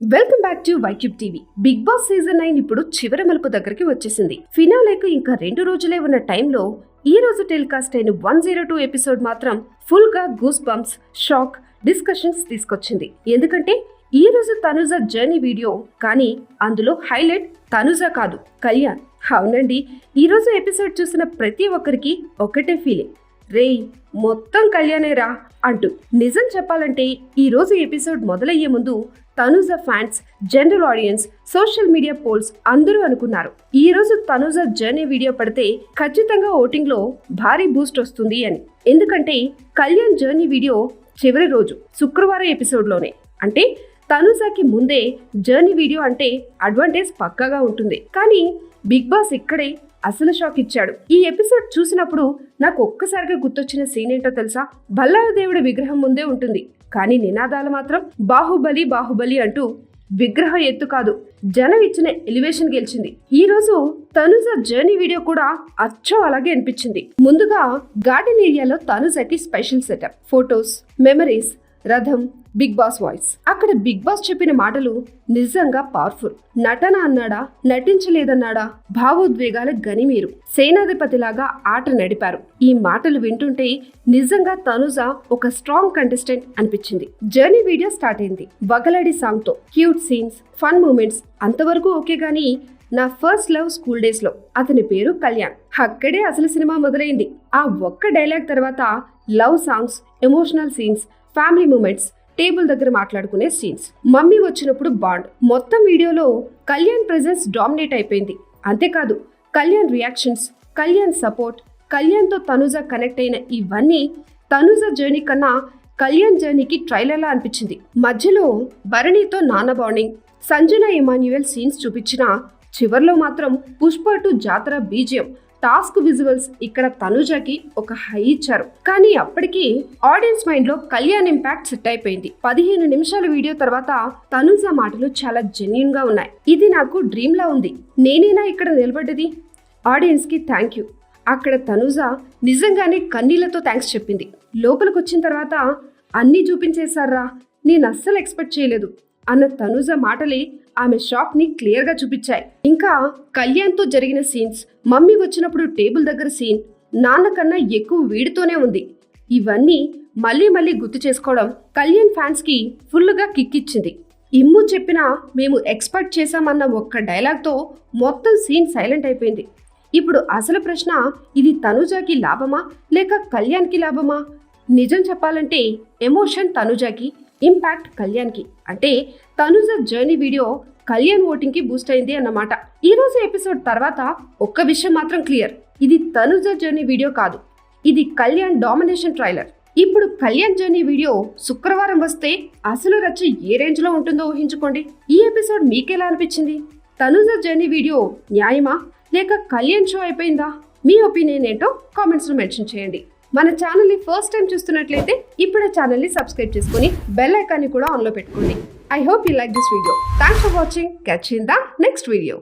Welcome back to YCube TV. Bigg Boss season nine ఇప్పుడు చివరి మలుపు దగ్గరికి వచ్చేసింది. ఫినాలేకు ఇంకా రెండు రోజులే ఉన్న టైంలో ఈ రోజు టెలికాస్ట్ అయిన వన్ జీరో టూ ఎపిసోడ్ మాత్రం ఫుల్గా గూస్ బంప్స్ షాక్ డిస్కషన్స్ తీసుకొచ్చింది. ఎందుకంటే ఈ రోజు తనుజ జర్నీ వీడియో కానీ అందులో హైలైట్ తనుజ కాదు. కళ్యాణ్ అవునండి. ఈ రోజు ఎపిసోడ్ చూసిన ప్రతి ఒక్కరికి ఒకటే ఫీలింగ్. రేయ్ మొత్తం కళ్యాణేరా అంటూ నిజం చెప్పాలంటే ఈరోజు ఎపిసోడ్ మొదలయ్యే ముందు Tanuja fans general audience social media polls అందరూ అనుకున్నారు. ఈ రోజు తనుజ జర్నీ వీడియో పడితే ఖచ్చితంగా ఓటింగ్లో భారీ బూస్ట్ వస్తుంది అని. ఎందుకంటే కళ్యాణ్ జర్నీ వీడియో చివరి రోజు శుక్రవారం ఎపిసోడ్లోనే. అంటే తనుజాకి ముందే జర్నీ వీడియో అంటే అడ్వాంటేజ్ పక్కాగా ఉంటుంది. కానీ బిగ్ బాస్ ఇక్కడే అసలు షాక్ ఇచ్చాడు. ఈ ఎపిసోడ్ చూసినప్పుడు నాకు ఒక్కసారిగా గుర్తొచ్చిన సీన్ ఏంటో తెలుసా? బల్లాల దేవుడి విగ్రహం ముందే ఉంటుంది. కానీ నినాదాలు మాత్రం బాహుబలి బాహుబలి అంటూ విగ్రహం ఎత్తు కాదు. జనం ఇచ్చిన ఎలివేషన్ గెలిచింది. ఈ రోజు తనుజ జర్నీ వీడియో కూడా అచ్చం అలాగే అనిపించింది. ముందుగా గార్డెన్ ఏరియాలో తనుజకి స్పెషల్ సెటప్. ఫొటోస్ మెమరీస్ రథం బిగ్ బాస్ వాయిస్. అక్కడ బిగ్ బాస్ చెప్పిన మాటలు నిజంగా పవర్ఫుల్ నటన అన్నాడా నటించలేదన్నాడా భావోద్వేగాల గనిమీరు. సేనాధిపతిలాగా ఆట నడిపారు. ఈ మాటలు వింటుంటే నిజంగా తనుజ ఒక స్ట్రాంగ్ కంటెస్టెంట్ అనిపించింది. జర్నీ వీడియో స్టార్ట్ అయింది. వగలడి సాంగ్తో క్యూట్ సీన్స్ ఫన్ మూమెంట్స్ అంతవరకు ఓకే గానీ నా ఫస్ట్ లవ్ స్కూల్ డేస్లో. అతని పేరు కళ్యాణ్. అక్కడే అసలు సినిమా మొదలైంది. ఆ ఒక్క డైలాగ్ తర్వాత love songs emotional scenes family moments table దగ్గర మాట్లాడుకునే సీన్స్ మమ్మీ వచ్చినప్పుడు బాండ్ మొత్తం వీడియోలో కళ్యాణ్ ప్రెజెన్స్ డామినేట్ అయిపోయింది. అంతేకాదు కళ్యాణ్ రియాక్షన్స్ కళ్యాణ్ సపోర్ట్ కళ్యాణ్తో తనుజ కనెక్ట్ అయిన ఇవన్నీ తనుజ జర్నీ కన్నా కళ్యాణ్ జర్నీకి ట్రైలర్లా అనిపించింది? మధ్యలో భరణితో నాన్న బాండింగ్ సంజన ఇమాన్యుయల్ సీన్స్ చూపించిన చివర్లో మాత్రం Pushpa two Jatara BGM. Task visuals ఇక్కడ తనుజకి ఒక హై ఇచ్చారు. కానీ అప్పటికి ఆడియన్స్ మైండ్లో కళ్యాణ్ ఇంపాక్ట్ సెట్ అయిపోయింది. పదిహేను నిమిషాల వీడియో తర్వాత తనుజ మాటలు చాలా జెన్యున్గా ఉన్నాయి. ఇది నాకు డ్రీమ్ లా ఉంది. నేనేనా ఇక్కడ నిలబడ్డది? ఆడియన్స్కి థ్యాంక్ యూ. అక్కడ తనుజ నిజంగానే కన్నీళ్ళతో థ్యాంక్స్ చెప్పింది. లోపలికి వచ్చిన తర్వాత అన్నీ చూపించేశారా? నేను అస్సలు ఎక్స్పెక్ట్ చేయలేదు. అన్న తనుజ మాటలే ఆమె షాక్ని క్లియర్గా చూపించాయి. ఇంకా కళ్యాణ్తో జరిగిన సీన్స్ మమ్మీ వచ్చినప్పుడు టేబుల్ దగ్గర సీన్ నాన్న కన్నా ఎక్కువ వీడితోనే ఉంది. ఇవన్నీ మళ్ళీ మళ్ళీ గుర్తు చేసుకోవడం కళ్యాణ్ ఫ్యాన్స్కి ఫుల్గా కిక్ ఇచ్చింది ఇమ్ము చెప్పినా మేము ఎక్స్పెక్ట్ చేశామన్న ఒక్క డైలాగ్తో మొత్తం సీన్ సైలెంట్ అయిపోయింది. ఇప్పుడు అసలు ప్రశ్న ఇది తనుజాకి లాభమా లేక కళ్యాణ్కి లాభమా? నిజం చెప్పాలంటే ఎమోషన్ తనుజాకి ఇంపాక్ట్ కళ్యాణ్కి. అంటే తనుజ జర్నీ వీడియో కళ్యాణ్ ఓటింగ్కి బూస్ట్ అయింది అన్నమాట. ఈ రోజు ఎపిసోడ్ తర్వాత ఒక్క విషయం మాత్రం క్లియర్ ఇది తనుజ జర్నీ వీడియో కాదు. ఇది కళ్యాణ్ డామినేషన్ ట్రైలర్ ఇప్పుడు కళ్యాణ్ జర్నీ వీడియో శుక్రవారం వస్తే అసలు రచ్చ ఏ రేంజ్లో ఉంటుందో ఊహించుకోండి. ఈ ఎపిసోడ్ మీకెలా అనిపించింది? తనుజ జర్నీ వీడియో న్యాయమా? లేక కళ్యాణ్ షో అయిపోయిందా? మీ ఒపీనియన్ ఏంటో కామెంట్స్లో మెన్షన్ చేయండి. మన ఛానల్ని ఫస్ట్ టైం చూస్తున్నట్లయితే ఇప్పుడే ఛానల్ని సబ్స్క్రైబ్ చేసుకుని బెల్ ఐకాన్ని కూడా ఆన్లో పెట్టుకోండి. I hope you like this video thanks for watching catch in the next video